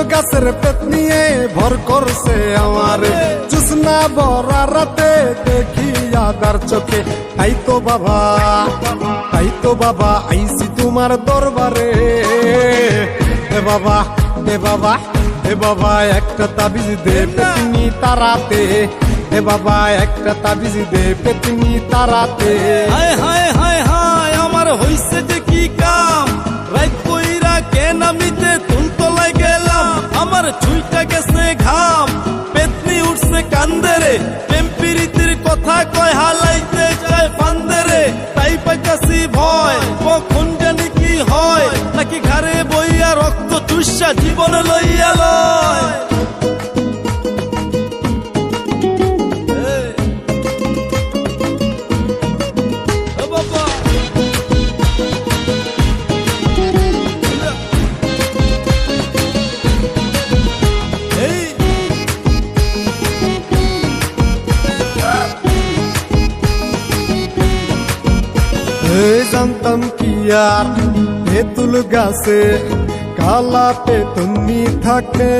প্রেমের পেট নিয়ে ভর করছে আমার। জুসনা বরা রাতে দেখি আদার চোখে, তাই তো বাবা, তাই তো বাবা আইসি তোমার দরবারে। এ বাবা এ বাবা এ বাবা, একটা তাবিজ দে পেতনি তারাতে। এ বাবা, একটা তাবিজ দে পেতনি তারাতে। হায় হায় হায় হায়, আমার হইছে যে কি কাম? রাত কইরা কেন গেলাম আমার ছুইটা গেছে ঘাম, পেতনি উঠছে কান্দেরে। টেম্পিরিতির কথা কয়, হালাইতে চায় পান্দেরে তাই পাইতাছি ভয়, কখন জানি কি হয়। নাকি ঘরে বইয়া রক্ত চুষা জীবন লইয়া লয়। জানতাম কি আর? তেঁতুল গাছে কালা পেতনি থাকে।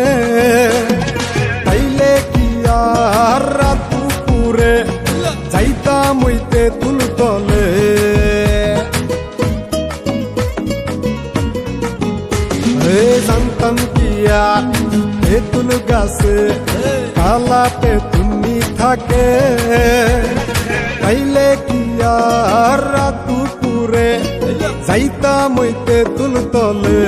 তাইলে কি আর রাত দুপুরে যাইতাম ওই তেঁতুল তলে? জানতাম কি আর? তেঁতুল গাছে কালা পেতনি থাকে। তাইলে কি আর রাত যাইতাম ওই তুল তলে।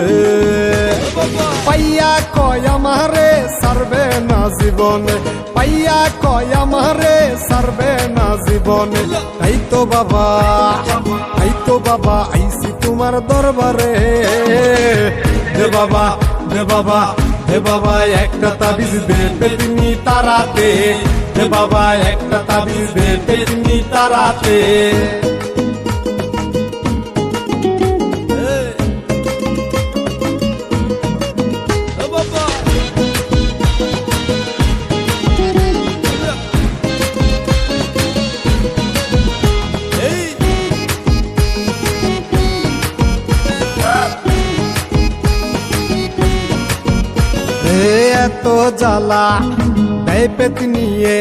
পাইয়া কয় আমারে সারবে না জীবনে, পাইয়া কয় আমারে সারবে না জীবনে। তাই তো বাবা তাই তো বাবা আইসি তোমার দরবারে। দে বাবা দে বাবা, হে বাবা, একটা তাবিজ দে পেতনি তারাতে। দে বাবা, একটা তাবিজ দে পেতনি তারাতে। এত জ্বালা দেয় পেত নিয়ে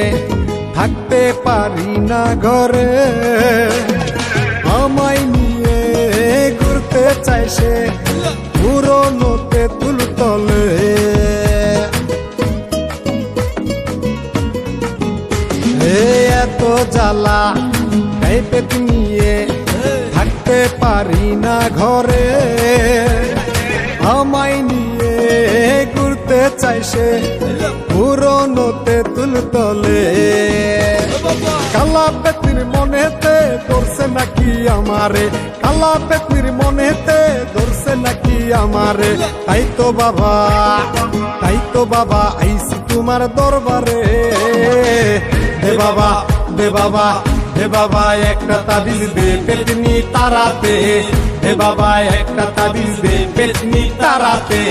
থাকতে পারি না ঘরে। আমায় নিয়ে ঘুরতে চাইছে পুরোনোতে তুল তলে এত জ্বালা দেয় নিয়ে থাকতে পারি না ঘরে। আমায় নিয়ে চাই সে পুরোনোতে তুল তলে। কালা পেতির মনেতে ধরছে নাকি আমারে? কালা পেতির মনেতে ধরছে নাকি আমারে? তাই তো বাবা, তাই তো বাবা আইসি তোমার দরবারে। দে বাবা দে বাবা দে বাবা, একটা তাবিজ দে পেতনি তারাতে। দে বাবা, একটা তাবিজ দে পেতনি তারাতে।